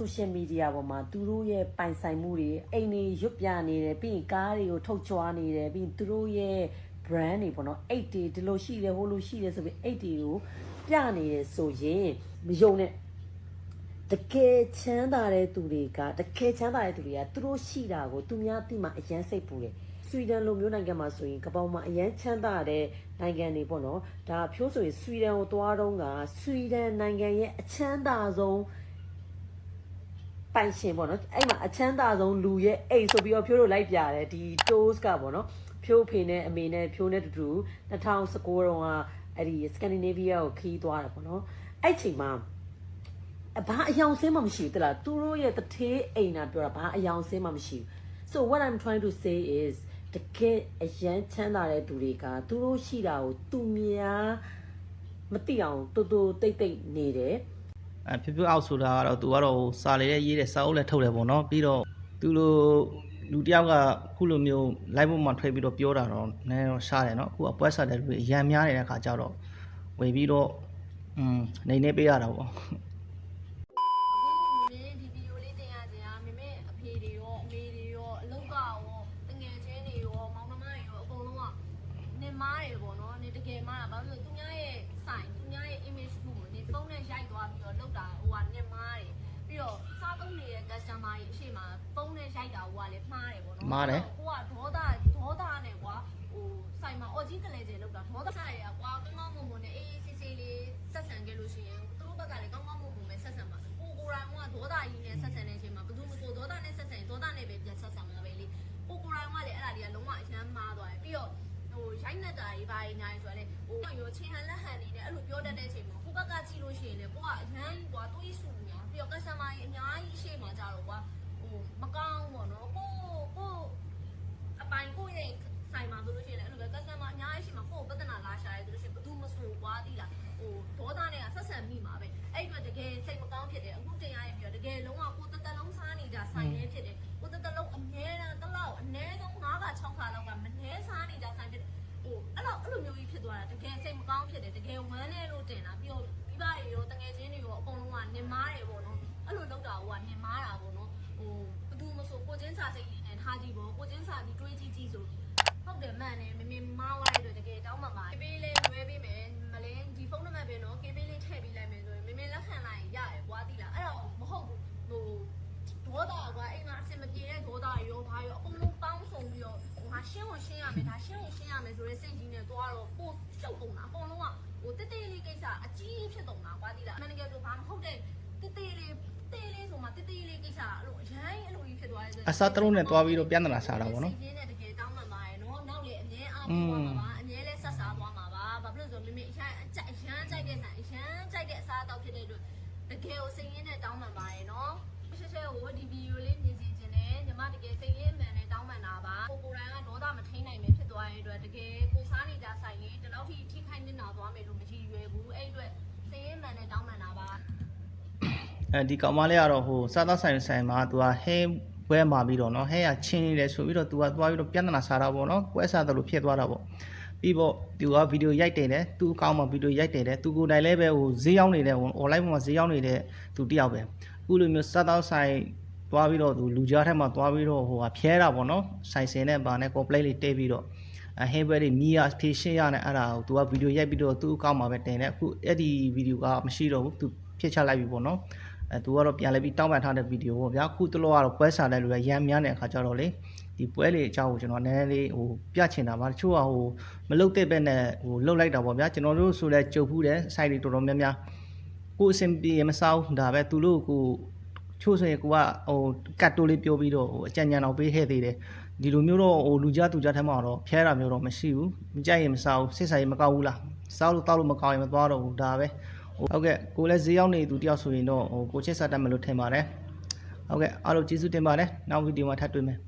social media ပေါ်မှာသူတို့ရဲ့ပိုင်ဆိုင်မှုတွေအိမ်တွေရွတ်ပြနေတယ်ပြီးရင်ကားတွေကိုထုတ်ကြွားနေတယ်ပြီးရင်သူတို့ရဲ့ brand တွေပေါ့နော်အိတ်တွေဒီလိုရှိတယ်ဟိုလိုရှိတယ်ဆိုပြီးအိတ်တွေကိုပြနေတယ်ဆိုရင်မယုံနဲ့တကယ်ချမ်းသာတဲ့သူတွေကတကယ်ချမ်းသာတဲ့သူတွေကသူတို့ရှိတာကိုသူများသိမှအရန်စိတ်ပူတယ်ဆွီဒန်လိုမျိုးနိုင်ငံမှာဆိုရင်ကပောင်မှာအရန်ချမ်းသာတဲ့နိုင်ငံတွေပေါ့နော်ဒါဖြိုးဆိုရင်ဆွီဒန်ကိုသွားတော့ကဆွီဒန်နိုင်ငံရဲ့အချမ်းသာဆုံး ပိုင်ရှင်ပေါ့နော်အဲ့မှာအချမ်းသာဆုံးလူရဲ့အိမ်ဆိုပြီးတော့ဖြိုးတို့လိုက်ပြတယ်ဒီ toes ကပေါ့နော်ဖြိုးဖေနဲ့အမေနဲ့ဖြိုးနဲ့တူတူ2019တုန်းကအဲ့ဒီ Scandinavia ကိုခီးသွားတာပေါ့နော်အဲ့ချိန်မှာအဘာအယောင်ဆင်းမှမရှိဘူးတလားသူတို့ရဲ့တထေးအိမ်နာပြောတာဘာအယောင်ဆင်းမှမရှိဘူး so what i'm trying to say is တကယ်အရန်ချမ်းသာတဲ့သူတွေကသူတို့ရှိတာကိုသူများမသိအောင်တူတူတိတ်တိတ်နေတယ် အဲဖြူဖြူအောက်ဆိုတာကတော့သူကတော့စာလေရေးတဲ့စာအုပ်လည်းထုတ်တယ်ပေါ့နော်ပြီးတော့သူလိုလူတယောက်ကခုလိုမျိုး live ပေါ်မှာထွက်ပြီးတော့ပြောတာတော့နည်းတော့ရှားတယ်နော်အခုအပွဲစားတဲ့လူတွေအရန်များနေတဲ့ခါကျတော့ဝင်ပြီးတော့อืมနေနေပေးရတာပေါ့မားတယ်ပေါ့နော်နေတကယ်မားတာဘာလို့လဲသူများရဲ့ဆိုင်သူများ မှားတယ်ပေါ့နော်မှားတယ်ကိုကဒေါသဒေါသနဲ့ကွာဟိုဆိုင်မှာအော်ကြီးကလေးကျလောက်တာဒေါသဆိုင်ရကွာကောင်းကောင်းမွန်မွန်နဲ့အေးအေးဆေးဆေးလေးဆက်ဆံခဲ့လို့ရှိရင်သူတို့ဘက်ကလည်းကောင်းကောင်းမွန်မွန်ပဲဆက်ဆံပါကိုကိုရိုင်းကဒေါသကြီးနဲ့ဆက်ဆံနေချိန်မှာဘယ်သူမှကိုဒေါသနဲ့ဆက်ဆံရင်ဒေါသနဲ့ပဲပြန်ဆက်ဆံမှာပဲလေကိုကိုရိုင်းကလည်းအဲ့ဒါတွေကလုံးဝအရန်မားသွားတယ်ပြီးတော့ဟိုရိုက်နေတာကြီးပါရင်ညာရင်ဆိုတော့လေဟိုရောချင်းဟန်လက်ဟန်နေနဲ့အဲ့လိုပြောတတ်တဲ့အချိန်မှာကိုဘက်ကကြည့်လို့ရှိရင်လေကိုကအရန်ကွာတွေးဆူနေပြီးတော့ customer ကြီးအများကြီးအရှိမှကြတော့ကွာဟိုမကောင်းဘူးပေါ့နော်ကိုကို အပိုင်ကိုယ့်ရဲ့ဆိုင်မှာဆိုလို့ရှိရင်လည်းအဲ့လိုပဲ customer အများကြီးရှိမှာကိုယ့်ကိုပြဿနာလာရှာရဲဆိုလို့ရှိရင်ဘယ်သူမဆိုကွာသီးလားဟိုဒေါသနဲ့ကဆက်ဆံမိမှာပဲအဲ့ဒီအတွက်တကယ် စိတ်မကောင်းဖြစ်တယ်အခုတင်ရရင်ပြီးတော့တကယ်လုံးဝကိုယ်တက်တက်လုံးစားနေကြဆိုင်လေးဖြစ်တယ် ရှင်းကိုရှင်းရမယ်ဒါရှင်းကိုရှင်းရမယ်ဆိုတဲ့စိတ်ကြီးနဲ့သွားတော့ပို့ရှုပ်ကုန်တာအကုန်လုံးကဟိုတက်တေးလေးကိစ္စအကြီးဖြစ်ကုန်တာကွာတိလားအမှန်တကယ်ဆိုဘာမဟုတ်တဲ့တက်တေးလေးတေးလေးဆိုမှတက်တေးလေးကိစ္စအဲ့လိုအရင်အဲ့လိုကြီးဖြစ်သွားတယ်ဆိုအစားတလုံးနဲ့တွားပြီးတော့ပြန်လာစားတာပေါ့နော်စိတ်ရင်းနဲ့တကယ်တောင်းမှန်ပါရဲ့နော်နောက်လေအမြဲအားပေးသွားမှာပါအမြဲလဲဆက်စားသွားမှာပါဘာဖြစ်လို့ဆိုတော့မိမိအရန်အကြိုက်အရန်ကြိုက်တဲ့နိုင်အရန်ကြိုက်တဲ့အစားအသောက်ဖြစ်တဲ့အတွက်တကယ်ကိုစိတ်ရင်းနဲ့တောင်းမှန်ပါရဲ့နော်ရှက်ရှက်ကိုဒီဗီဒီယိုလေးမြင်စီ လောက်ထိထိခိုက်နေတာသွားမယ်လို့မကြည့်ရွယ်ဘူးအဲ့အတွက်စိတ်ရင်းမှန်နဲ့တောင်းမှန်တာပါ အဲဒီကောင်မလေးကတော့ဟိုစားသားဆိုင်ဆိုင်မှာသူကဟဲဘွဲမှာပြီးတော့เนาะဟဲကချင်းနေတယ်ဆိုပြီးတော့သူကသွားပြီးတော့ပြန်လာစားတာပေါ့เนาะပွဲစားတယ်လို့ဖြစ်သွားတာပေါ့ပြီးတော့သူကဗီဒီယိုရိုက်တယ်တယ်သူအကောင့်မှာဗီဒီယိုရိုက်တယ်တယ်သူကိုယ်တိုင်လည်းပဲဟိုဈေးရောက်နေတဲ့ဟို online ပေါ်မှာဈေးရောက်နေတဲ့သူတယောက်ပဲအခုလိုမျိုးစားသားဆိုင်သွားပြီးတော့သူလူကြားထက်မှာသွားပြီးတော့ဟိုဟာဖျဲတာပေါ့เนาะဆိုင်စင်နဲ့ဗာနဲ့ complaint လေးတိတ်ပြီးတော့ အဟဲဘဲတွေမြည်ရဖြေရှင်းရနေအဲ့ဒါကို तू ကဗီဒီယိုရိုက်ပြီးတော့သူ့အကောင့်မှာပဲတင်တယ်အခုအဲ့ဒီဗီဒီယိုကမရှိတော့ဘူး तू ဖြစ်ချလိုက်ပြီပေါ့နော်အဲ तू ကတော့ပြန်လဲပြီးတောင်းပန်ထားတဲ့ဗီဒီယိုပေါ့ဗျာခုတလောကတော့ပွဲစားတဲ့လူကရမ်းများတဲ့အခါကျတော့လေဒီပွဲလေးအကြောင်းကိုကျွန်တော်နည်းနည်းလေးဟိုပြချင်တာပါတချို့ကဟိုမလုတ်တဲ့ဘက်နဲ့ဟိုလုတ်လိုက်တာပေါ့ဗျာကျွန်တော်တို့ဆိုလဲကြုံဖူးတယ် site တွေတော်တော်များများကိုအဆင်ပြေမစားဘူးဒါပဲသူတို့ကို ချို့ဆိုရင်ကိုကဟိုကတ်တိုးလေးပြောပြီးတော့ဟိုအကြံဉာဏ်အောင်ပေးခဲ့သေးတယ်ဒီလိုမျိုးတော့ဟိုလူကြသူကြထဲမှာတော့ဖျဲတာမျိုးတော့မရှိဘူးမကြိုက်ရင်မစားဘူးစစ်ဆိုင်ရင်မကောက်ဘူးလားစားလို့တောက်လို့မကောက်ရင်မသွားတော့ဘူးဒါပဲဟုတ်ကဲ့ကိုလည်းဈေးရောက်နေသူတယောက်ဆိုရင်တော့ဟိုကိုချစ်စားတတ်မလို့ထင်ပါတယ်ဟုတ်ကဲ့အားလုံးကျေးဇူးတင်ပါတယ်နောက်ဗီဒီယိုမှာထပ်တွေ့မယ်